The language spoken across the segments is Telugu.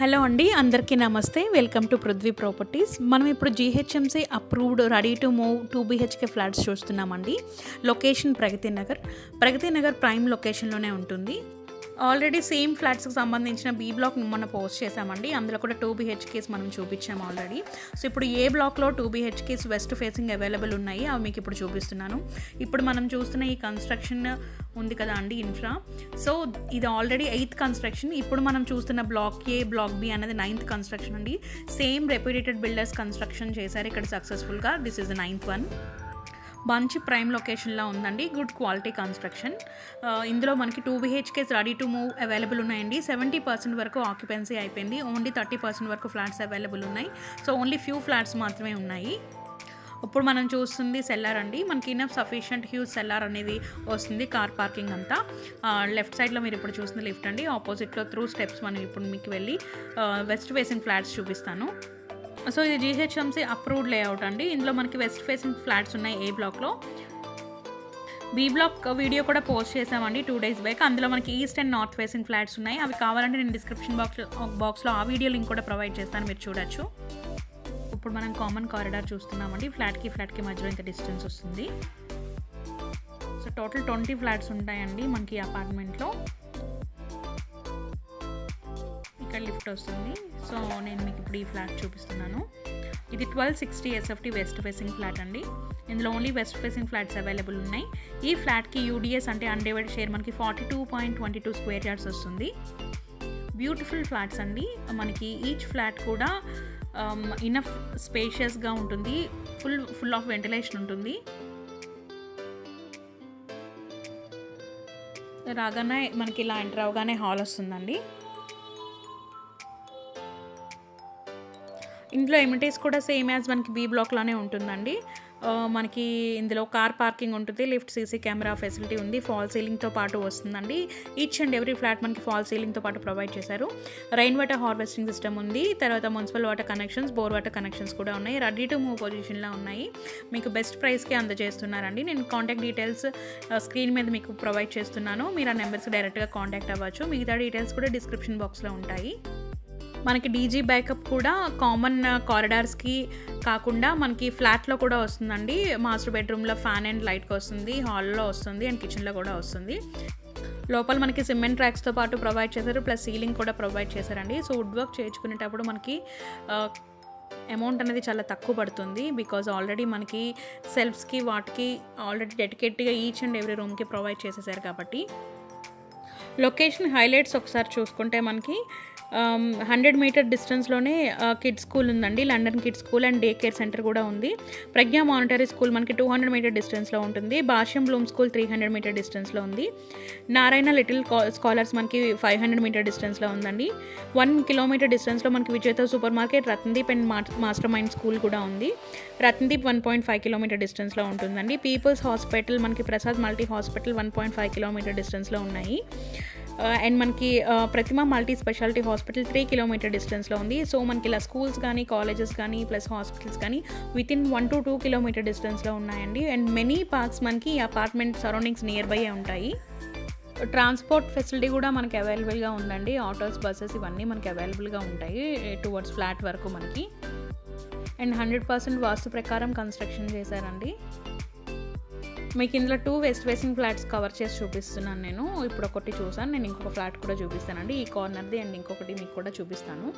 హలో అండి అందరికీ నమస్తే. Welcome to Prithvi Properties. మనం ఇప్పుడు GHMC approved ready to move two BHK flats చూస్తున్నామండి. లొకేషన్ ప్రగతి నగర్. ప్రగతి నగర్ ప్రైమ్ లొకేషన్లోనే ఉంటుంది. ఆల్రెడీ సేమ్ ఫ్లాట్స్కి సంబంధించిన బీ బ్లాక్ మొన్న పోస్ట్ చేశామండి. అందులో కూడా టూ బీహెచ్కేస్ మనం చూపించాము ఆల్రెడీ. సో ఇప్పుడు ఏ బ్లాక్లో two BHKs west facing available ఉన్నాయి అవి మీకు ఇప్పుడు చూపిస్తున్నాను. ఇప్పుడు మనం చూస్తున్న ఈ కన్స్ట్రక్షన్ ఉంది కదా అండి ఇన్ఫ్రా. సో ఇది ఆల్రెడీ ఎయిత్ కన్స్ట్రక్షన్. ఇప్పుడు మనం చూస్తున్న బ్లాక్ ఏ బ్లాక్ బి అనేది నైన్త్ కన్స్ట్రక్షన్ అండి. సేమ్ రెప్యూటెడ్ బిల్డర్స్ కన్స్ట్రక్షన్ చేశారు ఇక్కడ సక్సెస్ఫుల్గా. This is the ninth one. మంచి ప్రైమ్ లొకేషన్లో ఉందండి. Good quality construction. ఇందులో మనకి two BHKs ready to move available ఉన్నాయండి. సెవెంటీ పర్సెంట్ వరకు ఆక్యుపెన్సీ అయిపోయింది. ఓన్లీ థర్టీ పర్సెంట్ వరకు ఫ్లాట్స్ అవైలబుల్ ఉన్నాయి. సో ఓన్లీ ఫ్యూ ఫ్లాట్స్ మాత్రమే ఉన్నాయి. ఇప్పుడు మనం చూస్తుంది సెల్లార్ అండి. మనకి ఇనఫ్ సఫిషియంట్ హ్యూజ్ సెల్లార్ అనేది వస్తుంది కార్ పార్కింగ్ అంతా. లెఫ్ట్ సైడ్లో మీరు ఇప్పుడు చూస్తుంది లిఫ్ట్ అండి. ఆపోజిట్లో త్రూ స్టెప్స్ మనం ఇప్పుడు మీకు వెళ్ళి వెస్ట్ ఫేసింగ్ ఫ్లాట్స్ చూపిస్తాను. సో ఇది జీహెచ్ఎంసీ అప్రూవ్డ్ లేఅవుట్ అండి. ఇందులో మనకి వెస్ట్ ఫేసింగ్ ఫ్లాట్స్ ఉన్నాయి ఏ బ్లాక్లో. బీ బ్లాక్ వీడియో కూడా పోస్ట్ చేసామండి టూ డేస్ బ్యాక్. అందులో మనకి east and north facing flats ఉన్నాయి. అవి కావాలంటే నేను డిస్క్రిప్షన్ బాక్స్ బాక్స్లో ఆ వీడియో లింక్ కూడా ప్రొవైడ్ చేస్తాను మీరు చూడొచ్చు. ఇప్పుడు మనం కామన్ కారిడార్ చూస్తున్నామండి. ఫ్లాట్కి ఫ్లాట్కి మధ్యలో ఇంత డిస్టెన్స్ వస్తుంది. సో టోటల్ ట్వంటీ ఫ్లాట్స్ ఉంటాయండి మనకి అపార్ట్మెంట్లో. ఇక్కడ లిఫ్ట్ వస్తుంది. సో నేను మీకు ఇప్పుడు ఈ ఫ్లాట్ చూపిస్తున్నాను. ఇది twelve sixty SFT west facing flat అండి. ఇందులో only west facing flats available ఉన్నాయి. ఈ ఫ్లాట్కి యూడిఎస్ అంటే అన్డివైడ్ షేర్ మనకి forty two point twenty two square yards వస్తుంది. బ్యూటిఫుల్ ఫ్లాట్స్ అండి. మనకి ఈచ్ ఫ్లాట్ కూడా um, ఇనఫ్ స్పేషియస్గా ఉంటుంది. ఫుల్ ఫుల్ ఆఫ్ వెంటిలేషన్ ఉంటుంది. రాగానే మనకి ఇలా ఎంటర్ అవగానే హాల్ వస్తుందండి. ఇందులో ఎమిటీస్ కూడా సేమ్ యాజ్ మనకి బీ బ్లాక్లోనే ఉంటుందండి. మనకి ఇందులో కార్ పార్కింగ్ ఉంటుంది లిఫ్ట్ సీసీ కెమెరా ఫెసిలిటీ ఉంది ఫాల్ సీలింగ్తో పాటు వస్తుందండి. ఈచ్ అండ్ ఎవ్రీ ఫ్లాట్ మనకి ఫాల్ సీలింగ్తో పాటు ప్రొవైడ్ చేశారు. రైన్ వాటర్ హార్వెస్టింగ్ సిస్టమ్ ఉంది. తర్వాత municipal water connections bore water connections కూడా ఉన్నాయి. రెడీ టు మూవ్ పొజిషన్లో ఉన్నాయి. మీకు బెస్ట్ ప్రైస్కి అందజేస్తున్నారండి. నేను కాంటాక్ట్ డీటెయిల్స్ స్క్రీన్ మీద మీకు ప్రొవైడ్ చేస్తున్నాను. మీరు ఆ నెంబర్స్ డైరెక్ట్గా కాంటాక్ట్ అవ్వచ్చు. మిగతా డీటెయిల్స్ కూడా డిస్క్రిప్షన్ బాక్స్లో ఉంటాయి. మనకి డీజీ బ్యాకప్ కూడా కామన్ కారిడార్స్కి కాకుండా మనకి ఫ్లాట్లో కూడా వస్తుందండి. మాస్టర్ బెడ్రూమ్లో ఫ్యాన్ అండ్ లైట్కి వస్తుంది హాల్లో వస్తుంది అండ్ కిచెన్లో కూడా వస్తుంది. లోపల మనకి సిమెంట్ ట్రాక్స్తో పాటు ప్రొవైడ్ చేశారు ప్లస్ సీలింగ్ కూడా ప్రొవైడ్ చేశారండి. సో వుడ్ వర్క్ చేయించుకునేటప్పుడు మనకి అమౌంట్ అనేది చాలా తక్కువ పడుతుంది బికాజ్ ఆల్రెడీ మనకి సెల్ఫ్స్కి వాటికి ఆల్రెడీ డెడికేట్గా ఈచ్ అండ్ ఎవ్రీ రూమ్కి ప్రొవైడ్ చేసేసారు కాబట్టి. లొకేషన్ హైలైట్స్ ఒకసారి చూసుకుంటే మనకి హండ్రెడ్ మీటర్ డిస్టెన్స్లోనే కిడ్స్ స్కూల్ ఉందండి. London kids school and day care centre కూడా ఉంది. ప్రజ్ఞా మానిటరీ స్కూల్ మనకి టూ హండ్రెడ్ మీటర్ డిస్టెన్స్లో ఉంటుంది. Bhashyam bloom school three hundred metre డిస్టెన్స్లో ఉంది. నారాయణ లిటిల్ స్కాలర్స్ మనకి ఫైవ్ హండ్రెడ్ మీటర్ డిస్టెన్స్లో ఉందండి. వన్ కిలోమీటర్ డిస్టెన్స్లో మనకి Vijetha supermarket Ratnadeep and master mind school కూడా ఉంది. Ratnadeep one point five kilometre డిస్టెన్స్లో ఉంటుందండి. పీపుల్స్ హాస్పిటల్ మనకి Prasad multi hospital one point five kilometre డిస్టెన్స్లో ఉన్నాయి. అండ్ మనకి Pratima multi speciality hospital three kilometre డిస్టెన్స్లో ఉంది. సో మనకి ఇలా స్కూల్స్ కానీ కాలేజెస్ కానీ ప్లస్ హాస్పిటల్స్ కానీ with in one to two kilometre డిస్టెన్స్లో ఉన్నాయండి. అండ్ మెనీ పార్క్స్ మనకి అపార్ట్మెంట్ సరౌండింగ్స్ నియర్ బై ఉంటాయి. ట్రాన్స్పోర్ట్ ఫెసిలిటీ కూడా మనకి అవైలబుల్గా ఉందండి. ఆటోస్ బస్సెస్ ఇవన్నీ మనకి అవైలబుల్గా ఉంటాయి టువర్డ్స్ ఫ్లాట్ వరకు మనకి. అండ్ హండ్రెడ్ పర్సెంట్ వాస్తు ప్రకారం కన్స్ట్రక్షన్ చేశారండి. మీకు ఇందులో two west facing flats cover చేసి చూపిస్తున్నాను నేను. ఇప్పుడు ఒకటి చూసాను నేను ఇంకొక ఫ్లాట్ కూడా చూపిస్తానండి. ఈ కార్నర్ది అండ్ ఇంకొకటి మీకు కూడా చూపిస్తాను.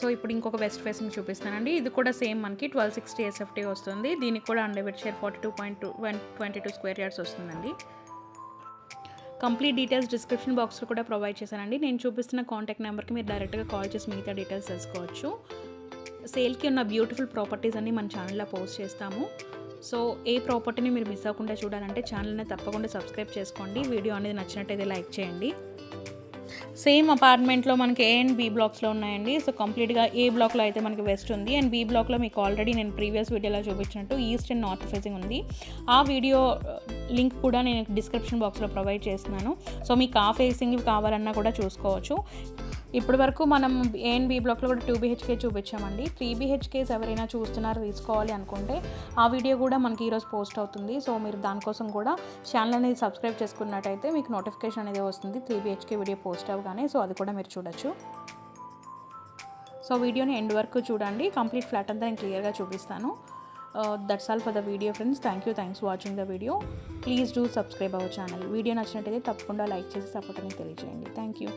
సో ఇప్పుడు ఇంకొక వెస్ట్ ఫేసింగ్ చూపిస్తానండి. ఇది కూడా సేమ్ మనకి ట్వెల్వ్ సిక్స్టీ ఎస్ఎఫ్టీ వస్తుంది. దీనికి కూడా under share forty two point two one twenty two square yards వస్తుందండి కంప్లీట్ డీటెయిల్స్ డిస్క్రిప్షన్ బాక్స్లో కూడా ప్రొవైడ్ చేశానండి. నేను చూపిస్తున్న కాంటాక్ట్ నెంబర్కి మీరు డైరెక్ట్గా కాల్ చేసి మిగతా డీటెయిల్స్ తెలుసుకోవచ్చు. సేల్కి ఉన్న బ్యూటిఫుల్ ప్రాపర్టీస్ అన్ని మన ఛానల్లో పోస్ట్ చేస్తాము. సో ఏ ప్రాపర్టీని మీరు మిస్ అవ్వకుండా చూడాలంటే ఛానల్ని తప్పకుండా సబ్స్క్రైబ్ చేసుకోండి. వీడియో అనేది నచ్చినట్టయితే లైక్ చేయండి. సేమ్ అపార్ట్మెంట్లో మనకి ఏ అండ్ బీ బ్లాక్స్లో ఉన్నాయండి. సో కంప్లీట్గా ఏ బ్లాక్లో అయితే మనకి వెస్ట్ ఉంది. అండ్ బీ బ్లాక్లో మీకు ఆల్రెడీ నేను ప్రీవియస్ వీడియోలో చూపించినట్టు ఈస్ట్ అండ్ నార్త్ ఫేసింగ్ ఉంది. ఆ వీడియో లింక్ uh, కూడా నేను డిస్క్రిప్షన్ బాక్స్లో ప్రొవైడ్ చేస్తున్నాను. సో మీకు ఆ ఫేసింగ్ కావాలన్నా కూడా చూసుకోవచ్చు. ఇప్పటి వరకు మనం ఏఎన్ బి బ్లాక్లో కూడా టూ బీహెచ్కే చూపించామండి. త్రీ బీహెచ్కేస్ ఎవరైనా చూస్తున్నారు తీసుకోవాలి అనుకుంటే ఆ వీడియో కూడా మనకి ఈరోజు పోస్ట్ అవుతుంది. సో మీరు దానికోసం కూడా ఛానల్ అనేది సబ్స్క్రైబ్ చేసుకున్నట్టయితే మీకు నోటిఫికేషన్ అనేది వస్తుంది. త్రీ బీహెచ్కే వీడియో పోస్ట్ అవ్వగానే సో అది కూడా మీరు చూడొచ్చు. సో వీడియోని ఎండ్ వరకు చూడండి. కంప్లీట్ ఫ్లాట్ అంతా నేను క్లియర్గా చూపిస్తాను. That's all for the video friends thank you thanks watching the video please do subscribe our channel video నచ్చినట్టయితే తప్పకుండా లైక్ చేసి సపోర్ట్ అనేది తెలియజేయండి. Thank you